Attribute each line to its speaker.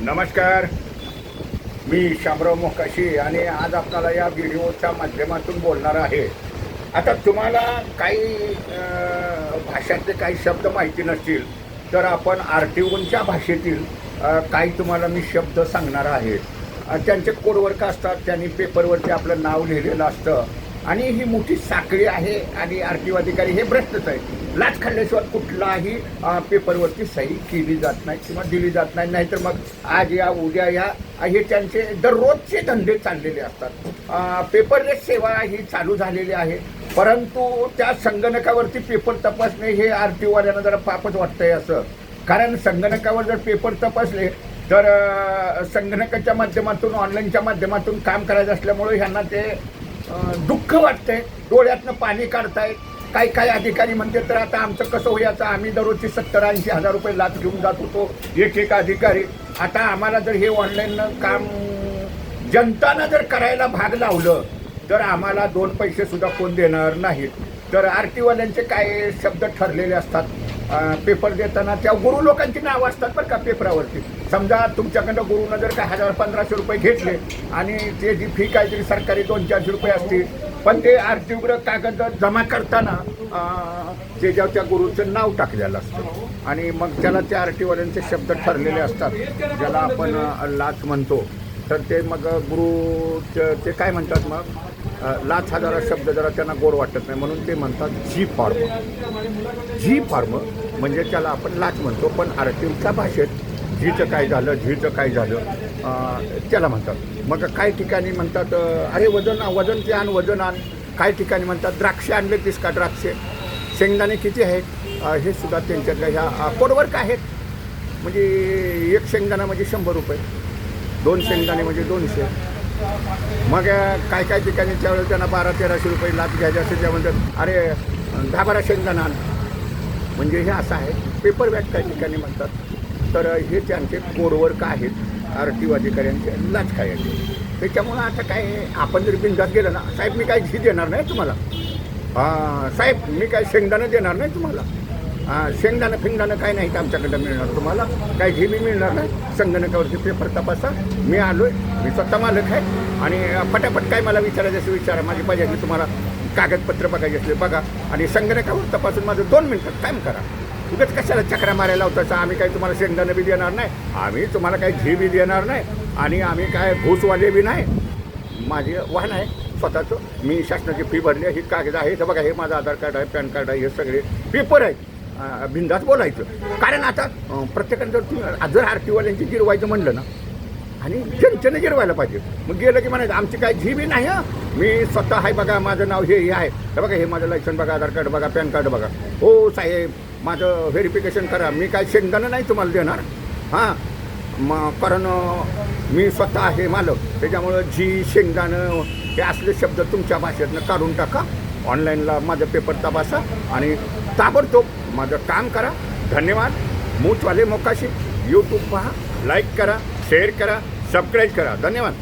Speaker 1: नमस्कार. मी शामराव मोकाशी आणि आज आपल्याला या व्हिडिओच्या माध्यमातून बोलणार आहे. आता तुम्हाला काही भाषातले काही शब्द माहिती नसतील तर आपण आर टी ओच्या भाषेतील काही तुम्हाला मी शब्द सांगणार आहे. त्यांचे कोडवर्क असतात त्यांनी पेपरवरती आपलं नाव लिहिलेलं असतं. आणि ही मोठी साखळी आहे आणि आर टी ओ अधिकारी हे भ्रष्टच आहे लाच खाल्ल्याशिवाय कुठलाही पेपरवरती सही केली जात नाही किंवा दिली जात नाही. नाहीतर मग आज या उद्या या हे त्यांचे दररोजचे धंदे चाललेले असतात. पेपरलेस सेवा ही चालू झालेली आहे. परंतु त्या संगणकावरती पेपर तपासणे हे आर टी ओवाल्यांना जरा पापच वाटतंय असं. कारण संगणकावर जर पेपर तपासले तर संगणकाच्या माध्यमातून ऑनलाईनच्या माध्यमातून काम करायचं असल्यामुळे ह्यांना ते दुःख वाटतंय. डोळ्यातनं पाणी काढतायत. काही काही अधिकारी म्हणते तर आता आमचं कसं होयाचं? आम्ही दररोजची सत्तर ऐंशी हजार रुपये लाच घेऊन जात होतो एक एक अधिकारी. आता आम्हाला जर हे ऑनलाईन काम जनतानं जर करायला भाग लावलं तर आम्हाला दोन पैसे सुद्धा कोण देणार नाहीत. तर आर टी काय शब्द ठरलेले असतात पेपर देताना त्या गुरु लोकांची नावं असतात बरं का पेपरावरती. समजा तुमच्याकडं गुरुनं जर काय हजार पंधराशे रुपये घेतले आणि ते जी फी काहीतरी सरकारी दोन चारशे रुपये असतील पण ते आर कागद जमा करताना जेजावच्या त्या गुरुचं नाव टाकलेलं असतं. आणि मग त्याला त्या आर शब्द ठरलेले असतात ज्याला आपण लाच म्हणतो तर ते मग गुरु ते- ते काय म्हणतात मग? लाच हा जरा शब्द जरा त्यांना गोड वाटत नाही म्हणून ते म्हणतात जी फॉर्म. जी फॉर्म म्हणजे त्याला आपण लाच म्हणतो पण आरटीओच्या भाषेत झीचं काय झालं झीचं काय झालं त्याला म्हणतात. मग काही ठिकाणी म्हणतात अरे वजन वजन ते आण वजन आण. काही ठिकाणी म्हणतात द्राक्षे आणले तीस का द्राक्षे. शेंगदाणे किती आहेत? हे सुद्धा त्यांच्यातल्या ह्या कोडवर्क आहेत. म्हणजे एक शेंगदाणा म्हणजे शंभर रुपये. दोन शेंगदाणे म्हणजे दोनशे. मग काय काय ठिकाणी त्यावेळेस त्यांना बारा तेराशे रुपये लाभ घ्यायचे असेल त्या म्हणतात अरे दहा बारा शेंगदाणा आण. म्हणजे हे असं आहे. पेपर बॅग काही ठिकाणी म्हणतात. तर हे त्यांचे कोडवर्क आहेत. आर टी ओ अधिकाऱ्यांचे लाच खायचे त्याच्यामुळं आता काय आपण जर बिंदात गेलं ना साहेब मी काय घी देणार नाही तुम्हाला. हां साहेब मी काय शेंगदाणं देणार नाही तुम्हाला. हां शेंगदाणं फिंगदाणं काय नाही का आमच्याकडं मिळणार तुम्हाला. काय घी मी मिळणार नाही. संगणकावरती पेपर तपासा. मी आलो आहे मी स्वतः मालक आहे. आणि फटाफट काय मला विचारायचं असं विचारा. माझी पाहिजे तुम्हाला. कागदपत्र बघायचे असले बघा. आणि संगणकावर तपासून माझं दोन मिनटात काम करा. उगाच कशाला चक्रा मारायला होतं आम्ही काही तुम्हाला शेंगदाणं बी देणार नाही. आम्ही तुम्हाला काही घी बी देणार नाही. आणि आम्ही काय घूसवाले बी नाही. माझे वाहन आहे स्वतःचं. मी शासनाची फी भरली आहे ही कागद आहे हे बघा हे माझं आधार कार्ड आहे पॅन कार्ड आहे हे सगळे पेपर आहेत अं, बोलायचं. कारण आता प्रत्येकानं जर तुम्ही जर आर टीवाल्यांची गिरवायचं म्हणलं ना आणि जनतेने गिरवायला पाहिजे. मग गेलं की म्हणायचं आमची काय झी बी नाही हं. मी स्वतः आहे बघा माझं नाव हे हे आहे. तर बघा हे माझं लायसन बघा आधार कार्ड बघा पॅन कार्ड बघा. हो साहेब माझं व्हेरिफिकेशन करा. मी काय शेंगदाणं नाही तुम्हाला देणार. हां. मग कारण मी स्वतः आहे मालक. त्याच्यामुळं जी शेंगदाणं हे असले शब्द तुमच्या भाषेतनं काढून टाका. ऑनलाईनला माझं पेपर तपासा आणि ताबडतोब माझं काम करा. धन्यवाद. मूचवाले मोकाशी. यूट्यूब पहा. लाईक करा. शेअर करा. सबस्क्राईब करा. धन्यवाद.